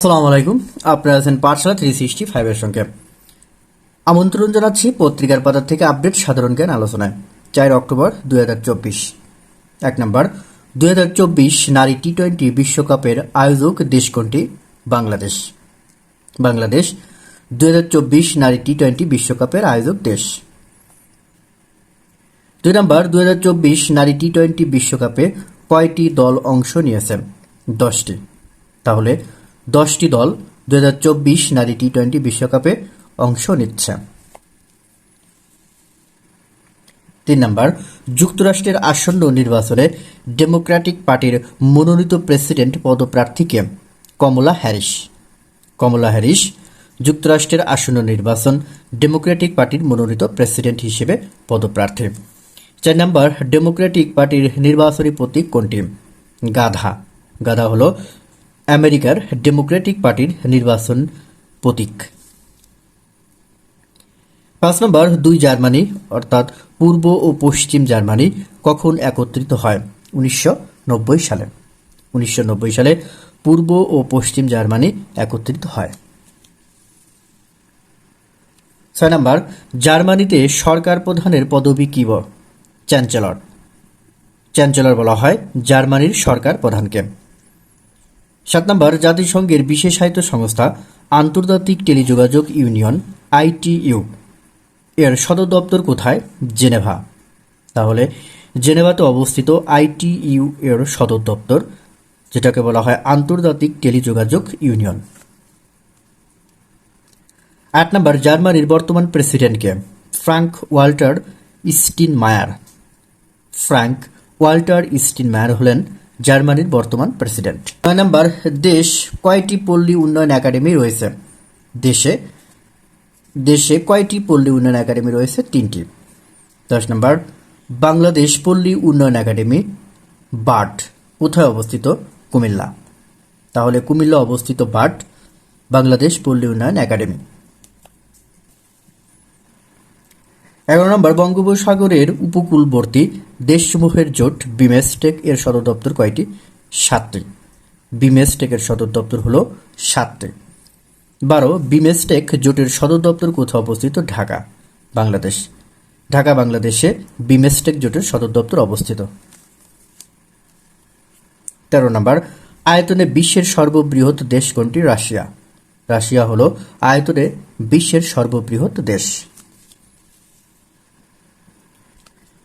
আসসালামু আলাইকুম। আপনারা আছেন পাঠশালা থ্রি সিক্সটি ফাইভের সঙ্গে। আমন্ত্রণ জানাচ্ছি পত্রিকার পাতার থেকে আপডেট সাধারণ জ্ঞান আলোচনায়। চার অক্টোবর দুই হাজার চব্বিশ। এক নম্বর, দুই হাজার চব্বিশ নারী টি টোয়েন্টি বিশ্বকাপের আয়োজক দেশ কোনটি? বাংলাদেশ। বাংলাদেশ, দুই হাজার চব্বিশ নারী টি টোয়েন্টি বিশ্বকাপের আয়োজক দেশ। দুই নম্বর, দুই হাজার চব্বিশ নারী টি টোয়েন্টি বিশ্বকাপে কয়টি দল অংশ নিয়েছে? দশটি। তাহলে দশটি দল দু হাজার চব্বিশ নারী টি টোয়েন্টি বিশ্বকাপে অংশ নিচ্ছে। তিন নম্বর, যুক্তরাষ্ট্রের আসন্ন নির্বাচনে ডেমোক্র্যাটিক পার্টির মনোনীত প্রেসিডেন্ট পদপ্রার্থীকে কমলা হ্যারিস। কমলা হ্যারিস যুক্তরাষ্ট্রের আসন্ন নির্বাচন ডেমোক্র্যাটিক পার্টির মনোনীত প্রেসিডেন্ট হিসেবে পদপ্রার্থী। চার নম্বর, ডেমোক্র্যাটিক পার্টির নির্বাচনী প্রতীক কোনটি? গাধা। গাধা হলো আমেরিকার ডেমোক্রেটিক পার্টির নির্বাচন প্রতীক। পাঁচ নম্বর, দুই জার্মানি, অর্থাৎ পূর্ব ও পশ্চিম জার্মানি কখন একত্রিত হয়? উনিশশো নব্বই সালে। উনিশশো নব্বই সালে পূর্ব ও পশ্চিম জার্মানি একত্রিত হয়। ছয় নম্বর, জার্মানিতে সরকার প্রধানের পদবি কি চ্যান্সেলর। চ্যান্সেলর বলা হয় জার্মানির সরকার প্রধানকে। সাত নম্বর, জাতিসংঘের বিশেষায়িত সংস্থা আন্তর্জাতিক টেলিযোগাযোগ ইউনিয়ন, আইটিইউ। এর সদর দপ্তর কোথায়? জেনেভা। তাহলে জেনেভাতে অবস্থিত আইটিইউ এর সদর দপ্তর, যেটাকে বলা হয় আন্তর্জাতিক টেলিযোগাযোগ ইউনিয়ন। আট নম্বর, জার্মানির বর্তমান প্রেসিডেন্টকে, ফ্রাঙ্ক ওয়াল্টার স্টিন মায়ার ফ্রাঙ্ক ওয়াল্টার স্টিন মায়ার হলেন জার্মানির বর্তমান প্রেসিডেন্ট। নয় নম্বর, দেশ কয়টি পল্লী উন্নয়ন একাডেমি রয়েছে? দেশে দেশে কয়টি পল্লী উন্নয়ন একাডেমি রয়েছে? তিনটি। দশ নম্বর, বাংলাদেশ পল্লী উন্নয়ন একাডেমি, বাট, কোথায় অবস্থিত? কুমিল্লা। তাহলে কুমিল্লা অবস্থিত বাট, বাংলাদেশ পল্লী উন্নয়ন একাডেমি। এগারো নম্বর, বঙ্গোপসাগরের উপকূলবর্তী দেশসমূহের জোট বিমেস্টেক এর সদর দপ্তর কয়টি? সাতটি। বিমেস্টেক এর সদর দপ্তর হল সাতটি। বারো, বিমেস্টেক জোটের সদর দপ্তর কোথাও অবস্থিত? ঢাকা, বাংলাদেশ। ঢাকা, বাংলাদেশে বিমেস্টেক জোটের সদর দপ্তর অবস্থিত। তেরো নম্বর, আয়তনে বিশ্বের সর্ববৃহৎ দেশ কোনটি? রাশিয়া। রাশিয়া হল আয়তনে বিশ্বের সর্ববৃহৎ দেশ।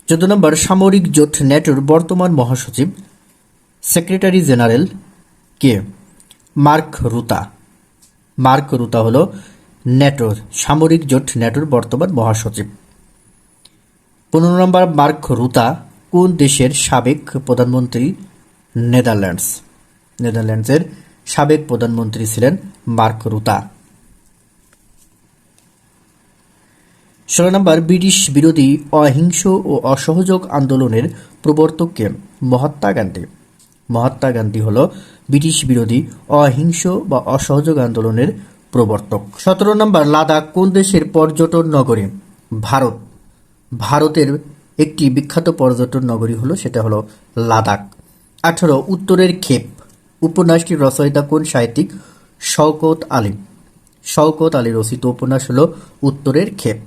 চোদ্দ নম্বর সামরিক জোট ন্যাটোর বর্তমান মহাসচিব, সেক্রেটারি জেনারেল কে? Mark Rutte. মার্ক রুতা হল ন্যাটোর, সামরিক জোট ন্যাটোর বর্তমান মহাসচিব। পনেরো নম্বর মার্ক রুতা কোন দেশের সাবেক প্রধানমন্ত্রী? নেদারল্যান্ডস। নেদারল্যান্ডসের সাবেক প্রধানমন্ত্রী ছিলেন মার্ক রুতা। ষোলো নম্বর, ব্রিটিশ বিরোধী অহিংস ও অসহযোগ আন্দোলনের প্রবর্তককে মহাত্মা গান্ধী। মহাত্মা গান্ধী হল ব্রিটিশ বিরোধী অহিংস বা অসহযোগ আন্দোলনের প্রবর্তক। সতেরো নম্বর, লাদাখ কোন দেশের পর্যটন নগরী? ভারত। ভারতের একটি বিখ্যাত পর্যটন নগরী হলো, সেটা হলো লাদাখ। আঠারো, উত্তরের ক্ষেপ। উপন্যাসটির রচয়িতা কোন সাহিত্যিক? শওকত আলী। শওকত আলী রচিত উপন্যাস হলো, উত্তরের ক্ষেপ।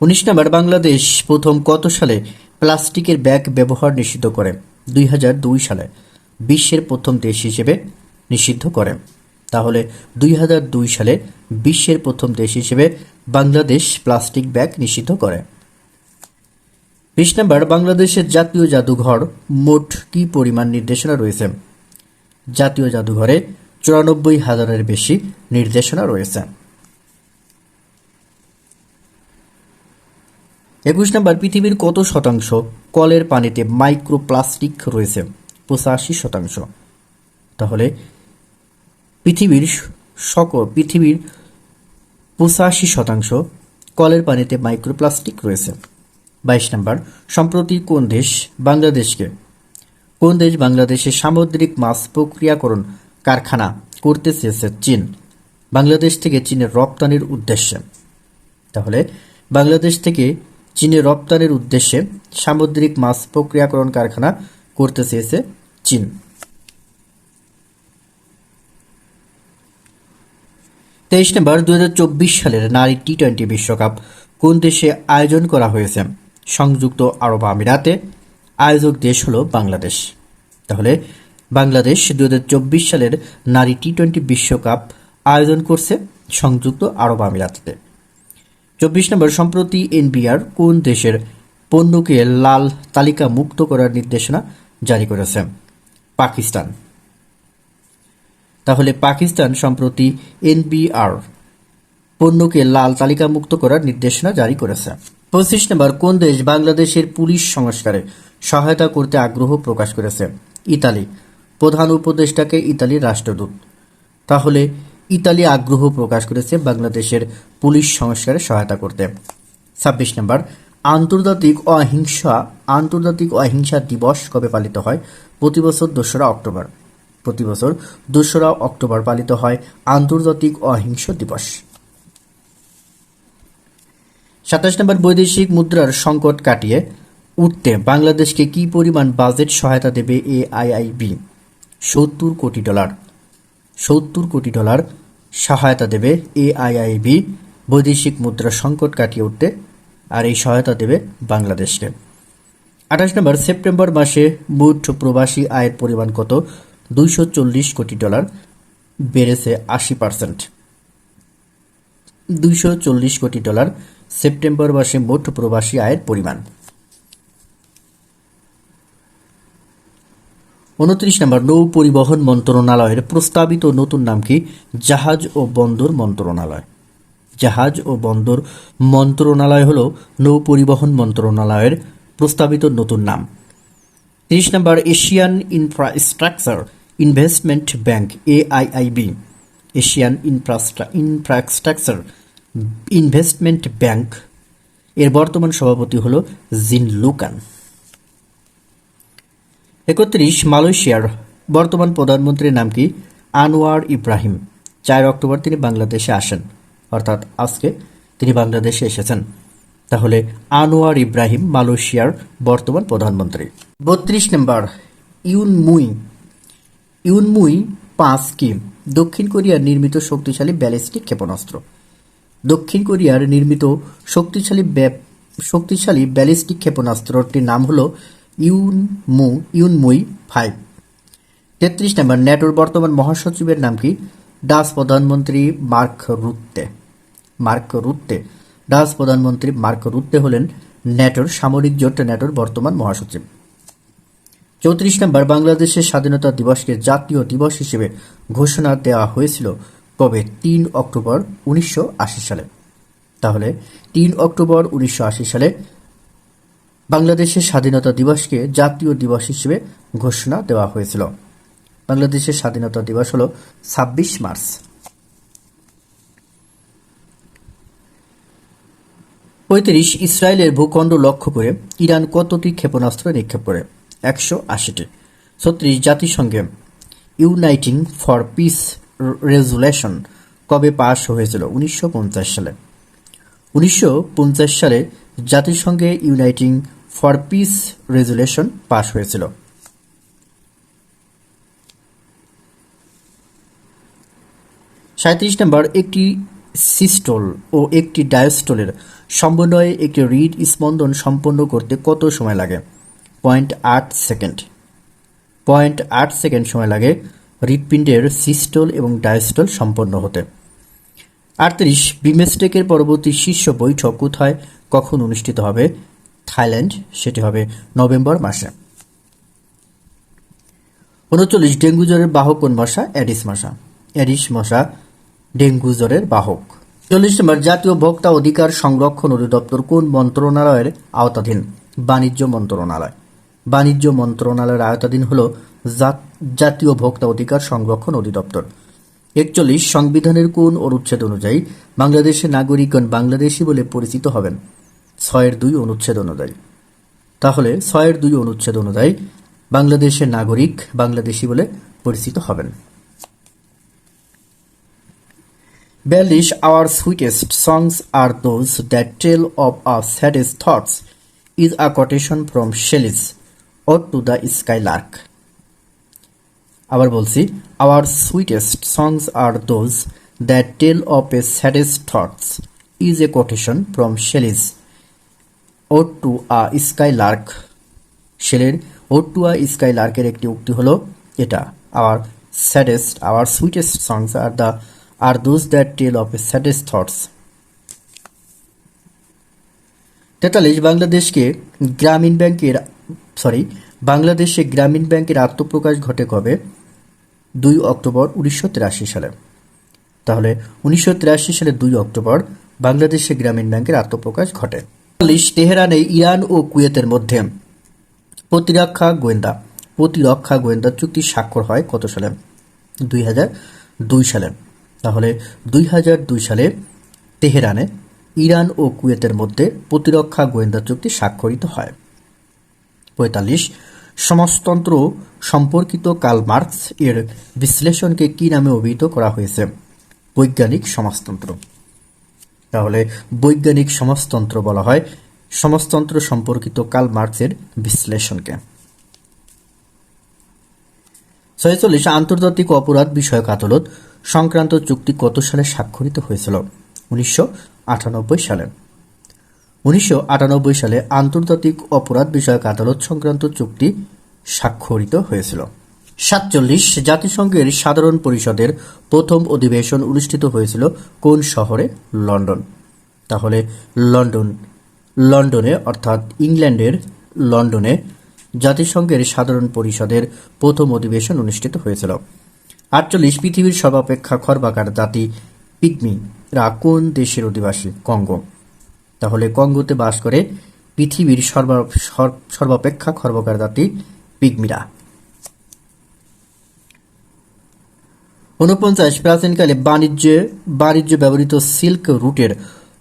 উনিশ নম্বর, বাংলাদেশ প্রথম কত সালে প্লাস্টিকের ব্যাগ ব্যবহার নিষিদ্ধ করে? দুই হাজার দুই সালে। বিশ্বের প্রথম দেশ হিসেবে নিষিদ্ধ করে। তাহলে দুই হাজার দুই সালে বিশ্বের প্রথম দেশ হিসেবে বাংলাদেশ প্লাস্টিক ব্যাগ নিষিদ্ধ করে। বিশ নম্বর, বাংলাদেশের জাতীয় জাদুঘর মোট কি পরিমাণ নির্দেশনা রয়েছে? জাতীয় জাদুঘরে চুরানব্বই হাজারের বেশি নির্দেশনা রয়েছে। একুশ নম্বর, পৃথিবীর কত শতাংশ কলের পানিতে মাইক্রোপ্লাস্টিক রয়েছে? পঁচাশি শতাংশ। তাহলে পৃথিবীর সকল পৃথিবীর পঁচাশি শতাংশ কলের পানিতে মাইক্রোপ্লাস্টিক রয়েছে। বাইশ নম্বর, সম্প্রতি কোন দেশ বাংলাদেশকে, কোন দেশ বাংলাদেশে সামুদ্রিক মাছ প্রক্রিয়াকরণ কারখানা করতে চেয়েছে চীন? বাংলাদেশ থেকে চীনের রপ্তানির উদ্দেশ্যে। তাহলে বাংলাদেশ থেকে চীনে রপ্তানির উদ্দেশ্যে সামুদ্রিক মাছ প্রক্রিয়াকরণ কারখানা করতে চেয়েছে চীন। তেইশ নম্বর দুই হাজার চব্বিশ সালের নারী টি টোয়েন্টি বিশ্বকাপ কোন দেশে আয়োজন করা হয়েছে? সংযুক্ত আরব আমিরাতে। আয়োজক দেশ হল বাংলাদেশ। তাহলে বাংলাদেশ দু হাজার চব্বিশ সালের নারী টি টোয়েন্টি বিশ্বকাপ আয়োজন করছে সংযুক্ত আরব আমিরাতে। চব্বিশ নম্বর, সম্প্রতি এনবিআর কোন দেশের পণ্যকে লাল তালিকা মুক্ত করার নির্দেশনা জারি করেছে? পাকিস্তান। তাহলে পাকিস্তান সম্প্রতি এনবিআর পণ্যকে লাল তালিকা মুক্ত করার নির্দেশনা জারি করেছে। পঁচিশ নম্বর, কোন দেশ বাংলাদেশের পুলিশ সংস্কারে সহায়তা করতে আগ্রহ প্রকাশ করেছে? ইতালি। প্রধান উপদেষ্টাকে ইতালির রাষ্ট্রদূত। তাহলে ইতালি আগ্রহ প্রকাশ করেছে বাংলাদেশের পুলিশ সংস্কারে সহায়তা করতে। ছাব্বিশ নম্বর, আন্তর্জাতিক অহিংসা আন্তর্জাতিক অহিংসা দিবস কবে পালিত হয়? প্রতি বছর দোসরা অক্টোবর। প্রতি বছর দোসরা অক্টোবর পালিত হয় আন্তর্জাতিক অহিংস দিবস। সাতাশ নম্বর, বৈদেশিক মুদ্রার সংকট কাটিয়ে উঠতে বাংলাদেশকে কি পরিমাণ বাজেট সহায়তা দেবে এআইআইবি সত্তর কোটি ডলার। সত্তর কোটি ডলার সহায়তা দেবে এআইআইবি বৈদেশিক মুদ্রা সংকট কাটিয়ে উঠতে, আর এই সহায়তা দেবে বাংলাদেশকে। আঠাশ নম্বর, সেপ্টেম্বর মাসে মোট প্রবাসী আয়ের পরিমাণ কত? দুইশো চল্লিশ কোটি ডলার, বেড়েছে আশি পার্সেন্ট। দুইশো চল্লিশ কোটি ডলার, সেপ্টেম্বর মাসে মোট প্রবাসী আয়ের পরিমাণ। উনত্রিশ নম্বর, নৌ পরিবহন মন্ত্রণালয়ের প্রস্তাবিত নতুন নাম কি? জাহাজ ও বন্দর মন্ত্রণালয়। জাহাজ ও বন্দর মন্ত্রণালয় হল নৌ পরিবহন মন্ত্রণালয়ের প্রস্তাবিত নতুন নাম। তিরিশ নম্বর, Asian infrastructure investment bank, AIIB. Asian infra, infrastructure investment bank. এর বর্তমান সভাপতি হল জিন লুকান। একত্রিশ মালয়েশিয়ার বর্তমান প্রধানমন্ত্রীর নাম কি? আনোয়ার ইব্রাহিম। চার অক্টোবর তিনি বাংলাদেশে আসেন। অর্থাৎ আজকে তিনি বাংলাদেশে এসেছেন। তাহলে আনোয়ার ইব্রাহিম মালয়েশিয়ার বর্তমান প্রধানমন্ত্রী। বত্রিশ নম্বর, ইউনমুই। ইউনমুই পাঁচ কি? দক্ষিণ কোরিয়ার নির্মিত শক্তিশালী ব্যালিস্টিক ক্ষেপণাস্ত্র। দক্ষিণ কোরিয়ার নির্মিত শক্তিশালী শক্তিশালী ব্যালিস্টিক ক্ষেপণাস্ত্রটির নাম হল ইউনমু ইউনমুই ফাইভ তেত্রিশ নম্বর ন্যাটোর বর্তমান মহাসচিবের নাম কি? ডাস প্রধানমন্ত্রী Mark Rutte Mark Rutte Dutch প্রধানমন্ত্রী মার্ক রুত্তে হলেন ন্যাটোর সামরিক জোট ন্যাটোর বর্তমান মহাসচিব। চৌত্রিশ নম্বর, বাংলাদেশের স্বাধীনতা দিবসকে জাতীয় দিবস হিসেবে ঘোষণা দেওয়া হয়েছিল কবে? তিন অক্টোবর উনিশশো আশি সালে। তাহলে তিন অক্টোবর উনিশশো আশি সালে বাংলাদেশের স্বাধীনতা দিবসকে জাতীয় দিবস হিসেবে ঘোষণা দেওয়া হয়েছিল। বাংলাদেশের স্বাধীনতা দিবস হল ছাব্বিশ মার্চ। পঁয়ত্রিশ ইসরায়েলের ভূখণ্ড লক্ষ্য করে ইরান কতটি ক্ষেপণাস্ত্র নিক্ষেপ করে? একশো আশিটি। ছত্রিশ জাতিসংঘে ইউনাইটিং ফর পিস রেজুলেশন কবে পাশ হয়েছিল? উনিশশো পঞ্চাশ সালে। উনিশশো পঞ্চাশ সালে জাতিসংঘে uniting for peace resolution pass হয়েছিল। সাঁত্রিশ নম্বর, একটি সিস্টোল ও একটি ডায়োস্টোলের সমন্বয়ে একটি রিড স্পন্দন সম্পন্ন করতে কত সময় লাগে? পয়েন্ট আট সেকেন্ড। পয়েন্ট আট সেকেন্ড সময় লাগে হৃৎপিণ্ডের সিস্টোল এবং ডায়োস্টোল সম্পন্ন হতে। আটত্রিশ, বিমেস্টেকের পরবর্তী শীর্ষ বৈঠক কোথায়? কখন অনুষ্ঠিত হবে? থাইল্যান্ড, সেটি হবে নভেম্বর মাসে। উনচল্লিশ ডেঙ্গু জ্বরের বাহক কোন মশা অ্যাডিস মশা অ্যাডিস মশা ডেঙ্গু জ্বরের বাহক। চল্লিশ নম্বর, জাতীয় ভোক্তা অধিকার সংরক্ষণ অধিদপ্তর কোন মন্ত্রণালয়ের আওতাধীন? বাণিজ্য মন্ত্রণালয়। বাণিজ্য মন্ত্রণালয়ের আওতাধীন হল জাতীয় ভোক্তা অধিকার সংরক্ষণ অধিদপ্তর। একচল্লিশ, সংবিধানের কোন অনুচ্ছেদ অনুযায়ী বাংলাদেশের নাগরিকগণ বাংলাদেশি বলে পরিচিত হবেন? ছয়ের দুই অনুচ্ছেদ অনুযায়ী। তাহলে ছয়ের দুই অনুচ্ছেদ অনুযায়ী বাংলাদেশের নাগরিক বাংলাদেশি বলে পরিচিত হবেন। বিয়াল্লিশ our sweetest songs are those that tell of a saddest thoughts is a quotation from Shelley's or to the skylark আবার বলছি our sweetest songs are those the tell of a saddest thoughts is a quotation from Shelley's ode to a skylark শেলের ode to a sky লার্কের একটি উক্তি হলো এটা our saddest our sweetest songs are the are those that tell of a saddest thoughts তেতাল্লিশ, বাংলাদেশকে গ্রামীণ ব্যাংকের সরি বাংলাদেশে গ্রামীণ ব্যাংকের আত্মপ্রকাশ ঘটে কবে? দুই অক্টোবর উনিশশো তিরাশি সালে। তাহলে উনিশশো তিরাশি সালে দুই অক্টোবর বাংলাদেশে গ্রামীণ ব্যাংকের আত্মপ্রকাশ ঘটে। তেহরানে ইরান ও কুয়েতের মধ্যে। প্রতিরক্ষা গোয়েন্দা। প্রতিরক্ষা গোয়েন্দা চুক্তি স্বাক্ষর হয় কত সালে? দুই হাজার দুই সালে। তাহলে দুই হাজার দুই সালে তেহরানে ইরান ও কুয়েতের মধ্যে প্রতিরক্ষা গোয়েন্দা চুক্তি স্বাক্ষরিত হয়। পঁয়তাল্লিশ, সমাজতন্ত্র সম্পর্কিত কার্ল মার্কস এর বিশ্লেষণকে কি নামে অভিহিত করা হয়েছে? বৈজ্ঞানিক সমাজতন্ত্র। তাহলে বৈজ্ঞানিক সমাজতন্ত্র বলা হয়। সমাজতন্ত্র সম্পর্কিত কাল মার্কসের বিশ্লেষণকে। ছয়চল্লিশ, আন্তর্জাতিক অপরাধ বিষয়ক আদালত সংক্রান্ত চুক্তি কত সালে স্বাক্ষরিত হয়েছিল? উনিশশো আটানব্বই সালে। উনিশশো আটানব্বই সালে আন্তর্জাতিক অপরাধ বিষয়ক আদালত সংক্রান্ত চুক্তি স্বাক্ষরিত হয়েছিল। সাতচল্লিশ জাতিসংঘের সাধারণ পরিষদের প্রথম অধিবেশন অনুষ্ঠিত হয়েছিল কোন শহরে? লন্ডন। তাহলে লন্ডন, লন্ডনে অর্থাৎ ইংল্যান্ডের লন্ডনে জাতিসংঘের সাধারণ পরিষদের প্রথম অধিবেশন অনুষ্ঠিত হয়েছিল। আটচল্লিশ পৃথিবীর সর্বাপেক্ষা খর্বাকার জাতি পিগমিরা কোন দেশের অধিবাসী? কঙ্গো। তাহলে কঙ্গোতে বাস করে পৃথিবীর সর্বা, সর- সর্বাপেক্ষা খর্বকার জাতি পিগমিরা। ঊনপঞ্চাশ প্রাচীনকালে বাণিজ্যে, বাণিজ্য ব্যবহৃত সিল্ক রুটের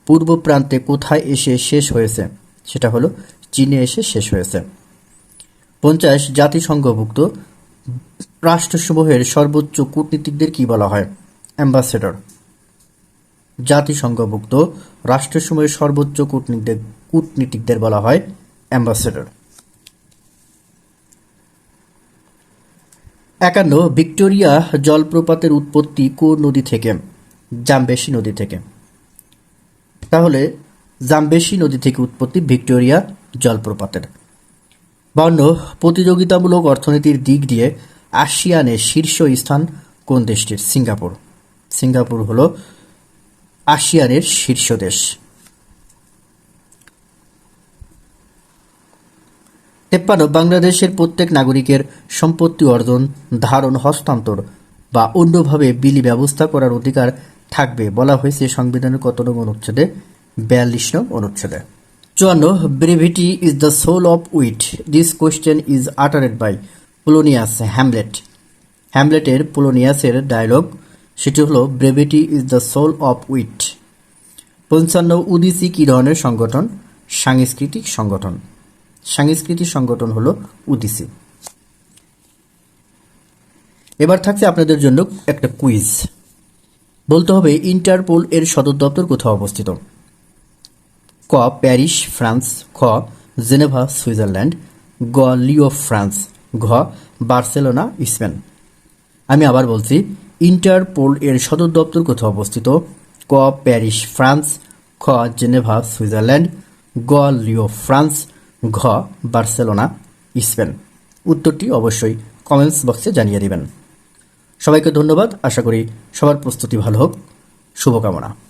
পূর্ব প্রান্তে কোথায় এসে শেষ হয়েছে? সেটা হলো, চীনে এসে শেষ হয়েছে। পঞ্চাশ, জাতিসংঘভুক্ত রাষ্ট্রসমূহের সর্বোচ্চ কূটনীতিকদের কি বলা হয়? অ্যাম্বাসেডর। জাতিসংঘভুক্ত রাষ্ট্রসমূহের সর্বোচ্চ কূটনীতিকদের কূটনীতিকদের বলা হয় অ্যাম্বাসেডর। একান্ন, ভিক্টোরিয়া জলপ্রপাতের উৎপত্তি কোন নদী থেকে? জামবেশি নদী থেকে। তাহলে জামবেশি নদী থেকে উৎপত্তি ভিক্টোরিয়া জলপ্রপাতের। বান্ন প্রতিযোগিতামূলক অর্থনীতির দিক দিয়ে আসিয়ানে শীর্ষ স্থান কোন দেশটির? সিঙ্গাপুর। সিঙ্গাপুর হল আসিয়ানের শীর্ষ দেশ। তেপ্পান্ন, বাংলাদেশের প্রত্যেক নাগরিকের সম্পত্তি অর্জন, ধারণ, হস্তান্তর বা অন্যভাবে বিলি ব্যবস্থা করার অধিকার থাকবে বলা হয়েছে সংবিধানের কত নং অনুচ্ছেদে, বিয়াল্লিশ নং অনুচ্ছেদে। চুয়ান্ন brevity is the soul of wit this question is uttered by Polonius Hamlet হ্যামলেটের পোলোনিয়াসের ডায়লগ সেটি হলো brevity is the soul of wit পঞ্চান্ন উদিসি কী ধরনের সংগঠন, সাংস্কৃতিক সংগঠন। সাংস্কৃতিক সংগঠন হলো উদিসি। এবার থাকছে আপনাদের জন্য একটা কুইজ। বলতে হবে ইন্টারপোল এর সদর দপ্তর কোথাও অবস্থিত? ক, প্যারিস, ফ্রান্স, খ, জেনেভা, সুইজারল্যান্ড, গ, লিও, ফ্রান্স, ঘ, বার্সেলোনা, স্পেন। আমি আবার বলছি, ইন্টারপোল এর সদর দপ্তর কোথাও অবস্থিত? ক, প্যারিস, ফ্রান্স, খ, জেনেভা, সুইজারল্যান্ড, গ, লিও, ফ্রান্স ঘ, বার্সেলোনা, স্পেন। উত্তরটি অবশ্যই কমেন্টস বক্সে জানিয়ে দেবেন। সবাইকে ধন্যবাদ। আশা করি সবার প্রস্তুতি ভালো হোক। শুভকামনা।